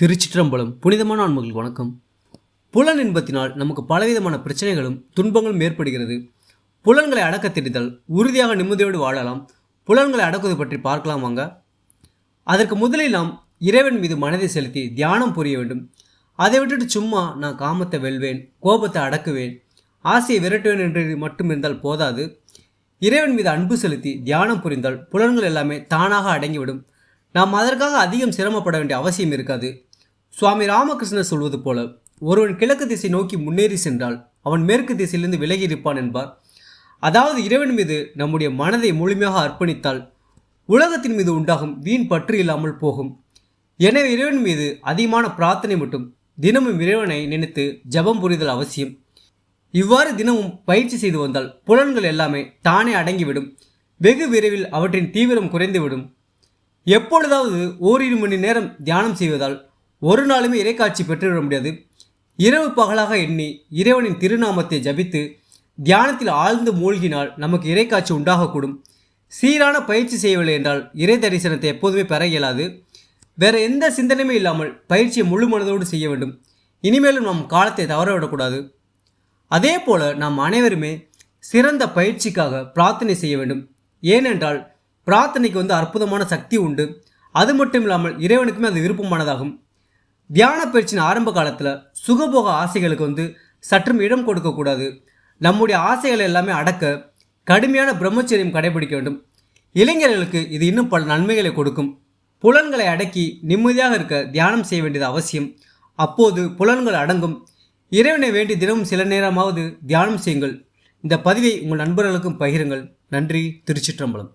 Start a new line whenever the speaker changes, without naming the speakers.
திருச்சிற்றம்பலம். புனிதமான ஆன்மகளுக்கு வணக்கம். புலன் இன்பத்தினால் நமக்கு பலவிதமான பிரச்சனைகளும் துன்பங்களும் ஏற்படுகிறது. புலன்களை அடக்க தெரிந்தால் உறுதியாக நிம்மதியோடு வாழலாம். புலன்களை அடக்குவது பற்றி பார்க்கலாம் வாங்க. அதற்கு முதலில் நாம் இறைவன் மீது மனதை செலுத்தி தியானம் புரிய வேண்டும். அதை விட்டுட்டு சும்மா நான் காமத்தை வெல்வேன் கோபத்தை அடக்குவேன் ஆசையை விரட்டுவேன் என்று மட்டும் இருந்தால் போதாது. இறைவன் மீது அன்பு செலுத்தி தியானம் புரிந்தால் புலன்கள் எல்லாமே தானாக அடங்கிவிடும். நாம் அதற்காக அதிகம் சிரமப்பட வேண்டிய அவசியம் இருக்காது. சுவாமி ராமகிருஷ்ணர் சொல்வது போல ஒருவன் கிழக்கு திசை நோக்கி முன்னேறி சென்றால் அவன் மேற்கு திசையிலிருந்து விலகி இருப்பான் என்பார். அதாவது இறைவன் மீது நம்முடைய மனதை முழுமையாக அர்ப்பணித்தால் உலகத்தின் மீது உண்டாகும் வீண் பற்று இல்லாமல் போகும். எனவே இறைவன் மீது அதிகமான பிரார்த்தனை மட்டும் தினமும் இறைவனை நினைத்து ஜெபம் புரிதல் அவசியம். இவ்வாறு தினமும் பயிற்சி செய்து வந்தால் புலன்கள் எல்லாமே தானே அடங்கிவிடும். வெகு விரைவில் அவற்றின் தீவிரம் குறைந்துவிடும். எப்பொழுதாவது ஓரிரு மணி நேரம் தியானம் செய்வதால் ஒரு நாளுமே இறைக்காட்சி பெற்றுவிட முடியாது. இரவு பகலாக எண்ணி இறைவனின் திருநாமத்தை ஜபித்து தியானத்தில் ஆழ்ந்து மூழ்கினால் நமக்கு இறைக்காட்சி உண்டாகக்கூடும். சீரான பயிற்சி செய்யவில்லை என்றால் இறை தரிசனத்தை எப்போதுமே பெற இயலாது. வேற எந்த சிந்தனையுமே இல்லாமல் பயிற்சியை முழு மனதோடு செய்ய வேண்டும். இனிமேலும் நம் காலத்தை தவறவிடக்கூடாது அதே போல நாம் அனைவருமே சிறந்த பயிற்சிக்காக பிரார்த்தனை செய்ய வேண்டும். ஏனென்றால் பிரார்த்தனைக்கு வந்து அற்புதமான சக்தி உண்டு. அது மட்டும் இல்லாமல் இறைவனுக்குமே அது விருப்பமானதாகும். தியான பயிற்சியின் ஆரம்ப காலத்தில் சுகபோக ஆசைகளுக்கு வந்து சற்றும் இடம் கொடுக்கக்கூடாது நம்முடைய ஆசைகளை எல்லாமே அடக்க கடுமையான பிரம்மச்சரியம் கடைபிடிக்க வேண்டும். இளைஞர்களுக்கு இது இன்னும் பல நன்மைகளை கொடுக்கும். புலன்களை அடக்கி நிம்மதியாக இருக்க தியானம் செய்ய வேண்டியது அவசியம். அப்போது புலன்கள் அடங்கும். இறைவனை வேண்டி தினமும் சில நேரமாவது தியானம் செய்யுங்கள். இந்த பதிவை உங்கள் நண்பர்களுக்கும் பகிருங்கள். நன்றி. திருச்சிற்றம்பலம்.